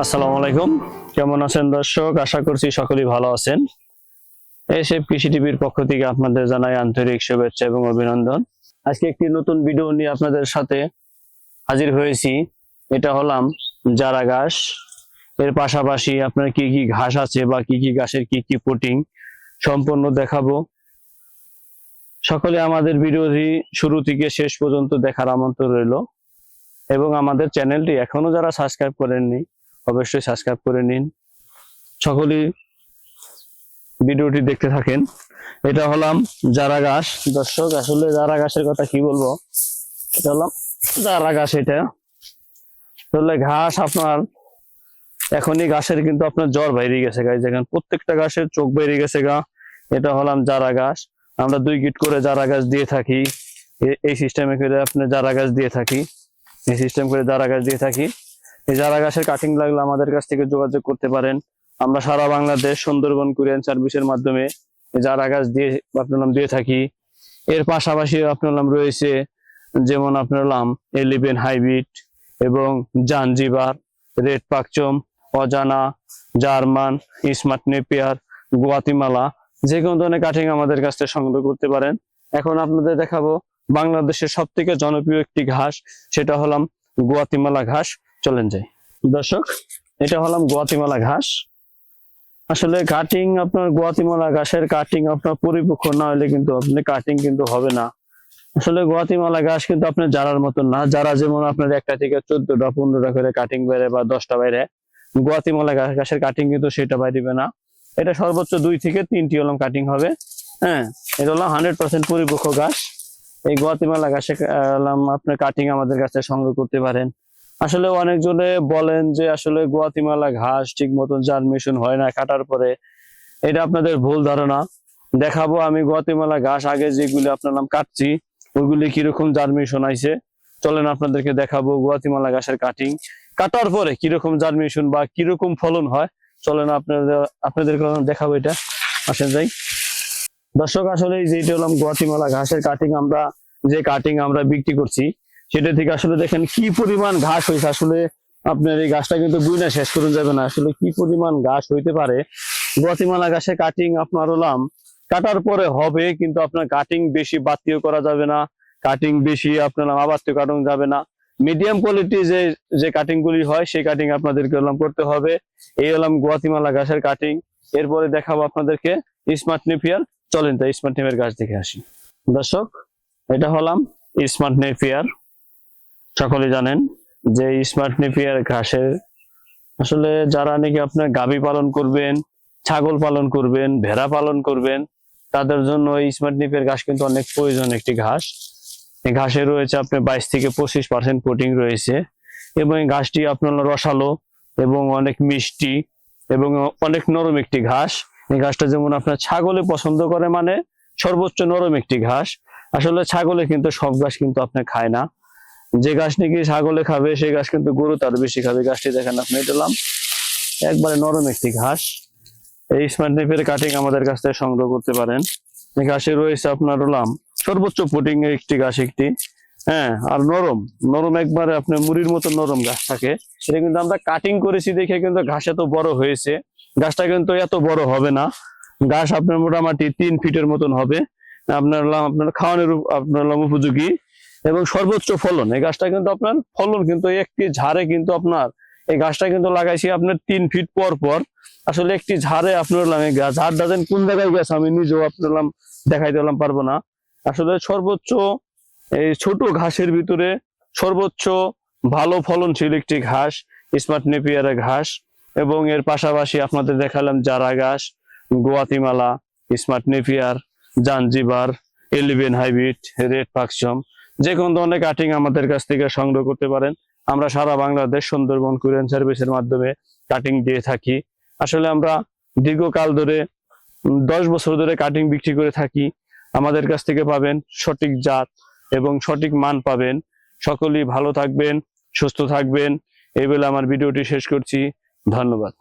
আসসালামু আলাইকুম। কেমন আছেন দর্শক? আশা করছি সকলেই ভালো আছেন। এসএফ কৃষি টিভির পক্ষ থেকে আপনাদের জানাই আন্তরিক শুভেচ্ছা এবং অভিনন্দন। আজকে একটি নতুন ভিডিও নিয়ে আপনাদের সাথে হাজির হয়েছি। এটা হলাম জারা ঘাস। এর পাশাপাশি আপনার কি কি ঘাস আছে বা কি কি ঘাসের কি কি পুটিং সম্পূর্ণ দেখাবো। সকলে আমাদের ভিডিওটি শুরু থেকে শেষ পর্যন্ত দেখার আমন্ত্রণ রইল। এবং আমাদের চ্যানেলটি এখনও যারা সাবস্ক্রাইব করেননি অবশ্যই সাবস্ক্রাইব করে নিন। সকলেই ভিডিওটি দেখতে থাকেন। এটা হলাম জারা ঘাস দর্শক, আসলে জারা ঘাসের কথা কি বলব? এটা হলাম জারা ঘাস এটা। আসলে ঘাস আপনার, এখনই ঘাসের কিন্তু আপনার জ্বর বাইরে গেছে গাছ দেখেন, প্রত্যেকটা ঘাসের চোখ বেরিয়ে গেছে গা। এটা হলাম জারা ঘাস আমরা দুই গিট করে জারা গাছ দিয়ে থাকি। এই সিস্টেমে করে আপনি জারা গাছ দিয়ে থাকি। এই সিস্টেম করে জারা গাছ দিয়ে থাকি। এই জারা গাছের কাটিং লাগলে আমাদের কাছ থেকে যোগাযোগ করতে পারেন। আমরা সারা বাংলাদেশ সুন্দরবন কুরিয়ান সার্ভিসের মাধ্যমে জারা গাছ দিয়ে আপনার নাম দিয়ে থাকি। এর পাশাপাশি আপনার নাম রয়েছে যেমন আপনার নাম এলিভেন হাইব্রিড এবং জানজিবার রেড পাকচম অজানা জার্মান স্মার্ট নেপিয়ার গুয়াতিমালা যে কোনো ধরনের কাটিং আমাদের কাছ থেকে সংগ্রহ করতে পারেন। এখন আপনাদের দেখাবো বাংলাদেশের সব থেকে জনপ্রিয় একটি ঘাস, সেটা হলাম গুয়াতিমালা ঘাস। চলেন যাই। দর্শক, এটা হলাম গুয়াতিমালা ঘাস। আসলে কাটিং আপনার গোয়াতিমালা ঘাসের কাটিং আপনার পরিপক্ক না হলে কিন্তু আপনি কাটিং কিন্তু হবে না। আসলে গোয়াতিমালা ঘাস কিন্তু আপনার জারার মতন না। যারা যেমন আপনার একটা থেকে চোদ্দটা, পনেরোটা করে কাটিং বেড়ে বা দশটা বাইরে, গোয়াতিমালা ঘাস ঘাসের কাটিং কিন্তু সেটা বাইরিবে না। এটা সর্বোচ্চ দুই থেকে তিনটি হলাম কাটিং হবে। হ্যাঁ এটা হলো হান্ড্রেড পার্সেন্ট পরিপক্ক ঘাস। এই গোয়াতিমালা ঘাসে আপনার কাটিং আমাদের কাছে সংগ্রহ করতে পারেন। আসলে অনেকজনে বলেন যে আসলে গুয়াতিমালা ঘাস ঠিক মতন জার্মিশন হয় না, কাটার পরে এটা আপনাদের ভুল ধারণা। দেখাবো আমি গুয়াতিমালা ঘাস, আগে যেগুলি আপনার নাম কাটছি ওইগুলি কীরকম জার্মিশন আইছে। চলেন আপনাদেরকে দেখাবো গুয়াতিমালা ঘাসের কাটিং কাটার পরে কীরকম জার্মিশন বা কীরকম ফলন হয়, চলেন আপনাদের, আপনাদেরকে দেখাবো এটা। আসেন যাই। দর্শক, আসলে যেটা হলাম গুয়াতিমালা ঘাসের কাটিং আমরা যে কাটিং আমরা বিক্রি করছি সেটা থেকে আসলে দেখেন কি পরিমাণ ঘাস হয়েছে। আসলে আপনার এই গাছটা কিন্তু বুইনা শেষ করুন যাবে না। আসলে কি পরিমাণ ঘাস হইতে পারে? গুয়াতিমালা ঘাসের কাটিং আপনার হলাম। কাটার পরে হবে, কিন্তু আপনার কাটিং বেশি বাতিও করা যাবে না। কাটিং বেশি, আপনার আবাত্য কাটন যাবে না। মিডিয়াম কোয়ালিটি যে যে কাটিং গুলি হয়, সেই কাটিং আপনাদেরকে হলাম করতে হবে। এই হলাম গুয়াতিমালা ঘাসের কাটিং এরপরে দেখাবো আপনাদেরকে স্মার্ট নেপিয়ার। চলেন তাই স্মার্ট নেপিয়ার গাছ দেখে আসি। দর্শক, এটা হলাম স্মার্ট নেপিয়ার। সকলে জানেন যে স্মার্ট নেপিয়ার ঘাসের আসলে যারা নাকি আপনার গাভী পালন করবেন, ছাগল পালন করবেন, ভেড়া পালন করবেন, তাদের জন্য এই স্মার্ট নেপিয়ার ঘাস কিন্তু অনেক প্রয়োজন একটি ঘাস। এই ঘাসে রয়েছে আপনার বাইশ থেকে পঁচিশ পার্সেন্ট প্রোটিন রয়েছে এবং এই ঘাসটি আপনার রসালো এবং অনেক মিষ্টি এবং অনেক নরম একটি ঘাস। এই ঘাসটা যেমন আপনার ছাগলে পছন্দ করে মানে সর্বোচ্চ নরম একটি ঘাস। আসলে ছাগলে কিন্তু সব ঘাস কিন্তু আপনার খায় না। যে ঘাস নাকি ছাগলে খাবে, সেই গাছ কিন্তু গরু তার বেশি খাবে। গাছটি দেখেন আপনি দিলাম একবারে নরম একটি ঘাস। এই স্মার্ট নেপের কাটিং আমাদের কাছ থেকে সংগ্রহ করতে পারেন। ঘাসে রয়েছে আপনার হলাম সর্বোচ্চ পুটিং এর একটি ঘাস একটি। হ্যাঁ আর নরম। নরম একবারে আপনার মুড়ির মতো নরম গাছ থাকে। সেটা কিন্তু আমরা কাটিং করেছি দেখে কিন্তু ঘাস এত বড় হয়েছে। গাছটা কিন্তু এত বড় হবে না। গাছ আপনার মোটামুটি তিন ফিটের মতন হবে। আপনার আপনার খাওয়ানোর আপনার উপযোগী। এবং সর্বোচ্চ ফলন, এই গাছটা কিন্তু আপনার ফলন কিন্তু একটি ঝাড়ে কিন্তু আপনার, এই গাছটা কিন্তু লাগাইছি আপনার তিন ফিট পর পর। আসলে একটি ঝাড়ে আপনার এই ঝাড় ডাজেন কোন জায়গায় গেছে আমি নিজেও আপনার হলাম দেখাইতে হলাম, পারব না। আসলে সর্বোচ্চ এই ছোট ঘাসের ভিতরে সর্বোচ্চ ভালো ফলনশীল একটি ঘাস, স্মার্ট নেপিয়ারের ঘাস, এবং এর পাশাপাশি আপনাদের দেখালাম জারা ঘাস, Guatemala, smart Napier Zanzibar eleven hybrid, red Pakchong. যে কোনো ধরনের কাটিং আমাদের কাছ থেকে সংগ্রহ করতে পারেন। আমরা সারা বাংলাদেশ সুন্দরবন কুরিয়ান সার্ভিসের মাধ্যমে কাটিং দিয়ে থাকি। আসলে আমরা দীর্ঘকাল ধরে দশ বছর ধরে কাটিং বিক্রি করে থাকি। আমাদের কাছ থেকে পাবেন সঠিক জাত এবং সঠিক মান পাবেন। সকলেই ভালো থাকবেন, সুস্থ থাকবেন। এই বলে আমার ভিডিওটি শেষ করছি। ধন্যবাদ।